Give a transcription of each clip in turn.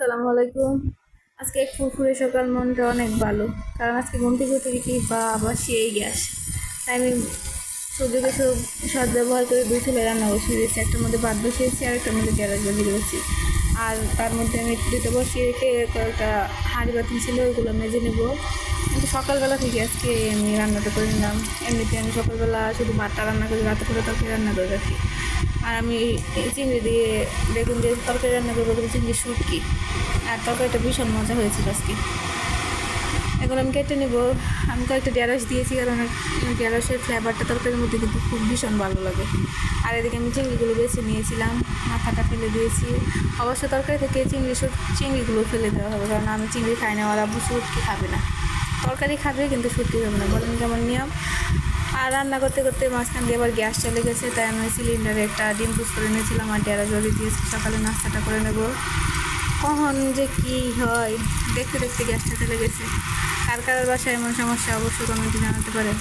আসসালামু আলাইকুম। আজকে এক ফুরফুরে সকাল মনটা অনেক ভালো। কারণ আজকে ঘুম থেকে উঠে গেছি বা আবার সেই গ্যাস তাই আমি সূর্যকে সব সদ ব্যবহার করে দুই চুলে রান্না বসিয়ে দিয়েছি। একটার মধ্যে ভাত বসিয়েছি আর একটার মধ্যে গ্যারাজ বাজিয়ে দিয়েছি আর তার মধ্যে আমি দুটো বসিয়ে রেখে কয়েকটা হাঁড়ি বাতিল ছিল ওইগুলো মেজে নেব। সকালবেলা থেকে আজকে আমি রান্নাটা করে নিলাম। এমনিতে আমি সকালবেলা শুধু ভাতটা রান্না করি রাতে করে তরকারি রান্না করে রাখি। আর আমি চিংড়ি দিয়ে বেগুন দিয়ে তরকারি রান্না করব কিন্তু চিংড়ি শুটকি। আর তরকারিটা ভীষণ মজা হয়েছিল আজকে। এখন আমি কেটে নেব। আমি কয়েকটা ঢেঁড়স দিয়েছি, কারণ ঢেঁড়সের ফ্লেভারটা তরকারির মধ্যে কিন্তু খুব ভীষণ ভালো লাগে। আর এদিকে আমি চিংড়িগুলো বেছে নিয়েছিলাম, মাথাটা ফেলে দিয়েছি। অবশ্য তরকারি থেকে চিংড়ি চিংড়িগুলো ফেলে দেওয়া হবে, কারণ আমি চিংড়ি খাই না, ওরা আব্বু শুটকি খাবে না। তরকারি খাবে কিন্তু সত্যি হবে না। বলেন কেমন নিয়ম। আর রান্না করতে করতে মাঝখান দিয়ে আবার গ্যাস চলে গেছে, তাই আমি সিলিন্ডারে একটা ডিম পুষ করে নিয়েছিলাম, আর ডেরা জলে দিয়েছি সকালে নাস্তাটা করে নেব। কখন যে কি হয়, দেখতে দেখতে গ্যাসটা চলে গেছে। কার কার বাসায় এমন সমস্যা, অবশ্যই কমেন্টে জানাতে পারে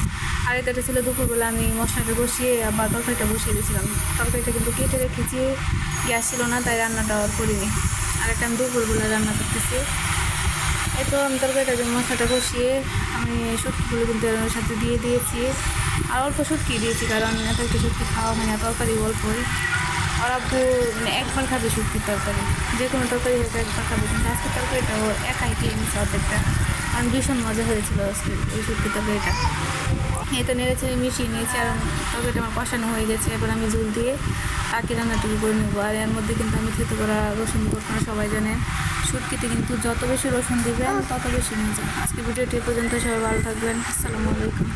আর এটা ছিল দুপুরবেলা, আমি মশলাটা বসিয়ে আবার তরকারিটা বসিয়ে দিয়েছিলাম। তরকারিটা কিন্তু কেটে রেখেছি, গ্যাস ছিল না, তাই রান্নাটা করিনি। আর একটা আমি দুপুরবেলা রান্না করতেছি। তো আমি তরকারিটা যে মশলাটা কষিয়ে আমি শুটকিগুলো কিন্তু এর সাথে দিয়ে দিয়েছি। আর অল্প শুটকি দিয়েছি, কারণ এত একটা শুটকি খাওয়া হয় না, তরকারি অল্পই আর আব্বু মানে একবার খাবে শুটকির তরকারি, যে কোনো তরকারি হোক একবার খাবে, কিন্তু আজকের তরকারিটা ও একাই খেয়ে নিচ্ছে অর্ধেকটা। কারণ ভীষণ মজা হয়েছিল এই শুটকি এটা এই তো নেড়ে ছেড়ে মিশিয়ে নিয়েছি, আর তরকারিটা আমার কষানো হয়ে গেছে। এবার আমি জুল দিয়ে বাকি রান্নাটুকু করে নেব। আর এর মধ্যে কিন্তু আমি খেতে করা রসুন দিব সবাই জানে শুটকিতে কিন্তু যত বেশি রসুন দিবেন, তত বেশি নিয়ে যান আজকে ভিডিওটি পর্যন্ত, সবাই ভালো থাকবেন। আসসালামু আলাইকুম।